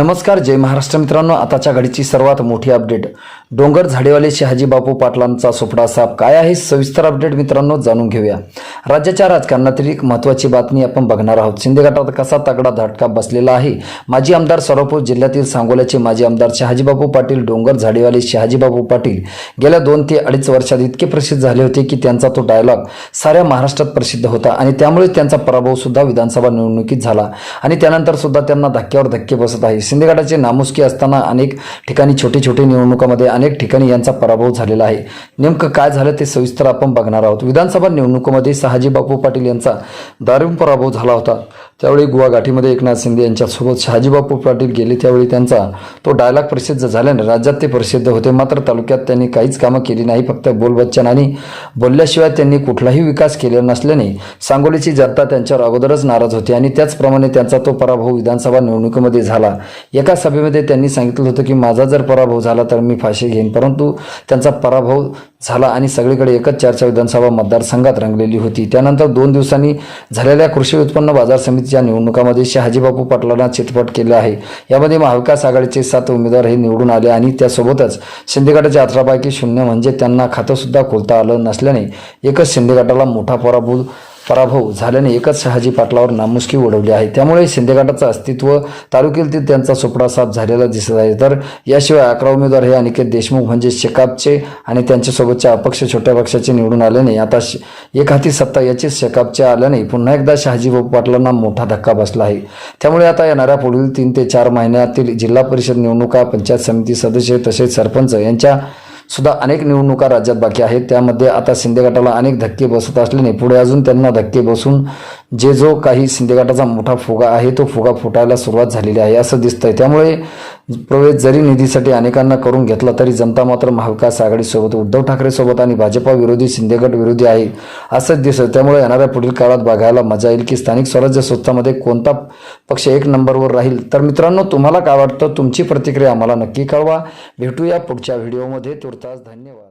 नमस्कार जय महाराष्ट्र मित्रांनो. आताच्या घडीची सर्वात मोठी अपडेट. डोंगर झाडेवाले शहाजी बापू पाटलांचा सुपडा साप. काय आहे? सविस्तर अपडेट मित्रांनो जाणून घेऊया. राज्याच्या राजकारणातील एक महत्त्वाची बातमी आपण बघणार आहोत. शिंदे गटात कसा तगडा धडका बसलेला आहे? माजी आमदार सोलापूर जिल्ह्यातील सांगोल्याचे माजी आमदार शहाजीबाबू पाटील डोंगर झाडेवाले शहाजीबाबू पाटील गेल्या दोन ते अडीच वर्षात इतके प्रसिद्ध झाले होते की त्यांचा तो डायलॉग साऱ्या महाराष्ट्रात प्रसिद्ध होता आणि त्यामुळे त्यांचा पराभव सुद्धा विधानसभा निवडणुकीत झाला आणि त्यानंतर सुद्धा त्यांना धक्क्यावर धक्के बसत आहे. शिंदे गटाचे नामुष्की असताना अनेक ठिकाणी छोटे छोटे निवडणुकामध्ये अनेक ठिकाणी यांचा पराभव झालेला आहे. नेमकं काय झालं ते सविस्तर आपण बघणार आहोत. विधानसभा निवडणुकीमध्ये शहाजी बापू पाटील यांचा दारुण पराभव झाला होता. त्यावेळी गुवाघाटीमध्ये एकनाथ शिंदे यांच्यासोबत शहाजीबापू पाटील गेले. त्यावेळी त्यांचा तो डायलॉग प्रसिद्ध झाल्याने राज्यात ते प्रसिद्ध होते. मात्र तालुक्यात त्यांनी काहीच कामं केली नाही. फक्त बोलबच्चन आणि बोलल्याशिवाय त्यांनी कुठलाही विकास केलेला नसल्याने सांगोलीची जनता त्यांच्यावर अगोदरच नाराज होती आणि त्याचप्रमाणे त्यांचा तो पराभव विधानसभा निवडणुकीमध्ये झाला. एका सभेमध्ये त्यांनी सांगितलं होतं की माझा जर पराभव झाला तर मी फाशी घेईन. परंतु त्यांचा पराभव झाला आणि सगळीकडे एकच चर्चा विधानसभा मतदारसंघात रंगलेली होती. त्यानंतर दोन दिवसांनी झालेल्या कृषी उत्पन्न बाजार समिती समितीच्या निवडणुकामध्ये शहाजीबापू पाटलांना चितपट केलं आहे. यामध्ये महाविकास आघाडीचे सात उमेदवार हे निवडून आले आणि त्यासोबतच शिंदे गटाच्या अठरापैकी शून्य म्हणजे त्यांना खातंसुद्धा खोलता आलं नसल्याने एकच शिंदे गटाला मोठा पराभूत पराभव झाल्याने एकच शहाजी पाटलावर नामुष्की उडवली आहे. त्यामुळे शिंदेगटाचं अस्तित्व तालुक्यातील त्यांचा सुपडा साफ झालेला दिसत आहे. तर याशिवाय अकरा उमेदवार हे अनिकेत देशमुख म्हणजे शेकापचे आणि त्यांच्यासोबतच्या अपक्ष छोट्या पक्षाचे निवडून आल्याने आता श- एक हाती सत्ता याचीच शेकापचे आल्याने पुन्हा एकदा शहाजी पाटलांना मोठा धक्का बसला आहे. त्यामुळे आता येणाऱ्या पुढील तीन ते चार महिन्यातील जिल्हा परिषद निवडणुका पंचायत समिती सदस्य तसेच सरपंच यांच्या सुद्धा अनेक निवडणुका राज्यात बाकी आहेत. त्यामध्ये आता शिंदे गटाला अनेक धक्के बसत असल्याने पुढे अजून त्यांना धक्के बसून जे जो काही शिंदेगटाचा मोठा फुगा आहे तो फुगा फुटायला सुरुवात झालेली आहे असं दिसतंय. त्यामुळे प्रवेश जरी निधीसाठी अनेकांना करून घेतला तरी जनता मात्र महाविकास आघाडीसोबत उद्धव ठाकरेसोबत आणि भाजपा विरोधी शिंदेगट विरोधी आहे असंच दिसतं त्यामुळे येणाऱ्या पुढील काळात बघायला मजा येईल की स्थानिक स्वराज्य संस्थामध्ये कोणता पक्ष एक नंबरवर राहील. तर मित्रांनो तुम्हाला काय वाटतं? तुमची प्रतिक्रिया आम्हाला नक्की कळवा. भेटूया पुढच्या व्हिडिओमध्ये. तुर्तास धन्यवाद.